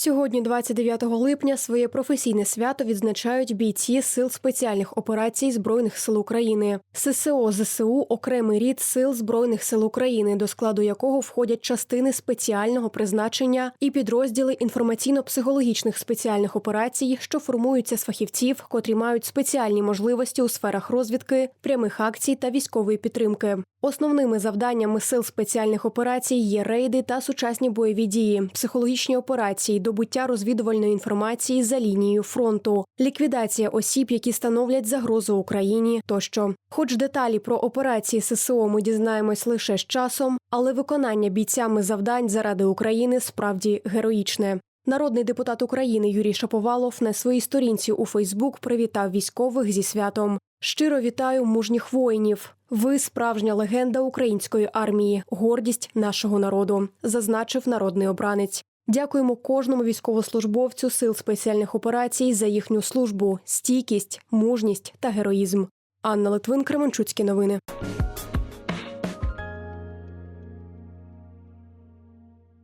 Сьогодні, 29 липня, своє професійне свято відзначають бійці сил спеціальних операцій збройних сил України. ССО ЗСУ окремий рід сил збройних сил України, до складу якого входять частини спеціального призначення і підрозділи інформаційно-психологічних спеціальних операцій, що формуються з фахівців, котрі мають спеціальні можливості у сферах розвідки, прямих акцій та військової підтримки. Основними завданнями сил спеціальних операцій є рейди та сучасні бойові дії, психологічні операції, добуття розвідувальної інформації за лінією фронту, ліквідація осіб, які становлять загрозу Україні тощо. Хоч деталі про операції ССО ми дізнаємось лише з часом, але виконання бійцями завдань заради України справді героїчне. Народний депутат України Юрій Шаповалов на своїй сторінці у Фейсбук привітав військових зі святом. Щиро вітаю мужніх воїнів. Ви справжня легенда української армії, гордість нашого народу, зазначив народний обранець. Дякуємо кожному військовослужбовцю сил спеціальних операцій за їхню службу, стійкість, мужність та героїзм. Анна Литвин, Кременчуцькі новини.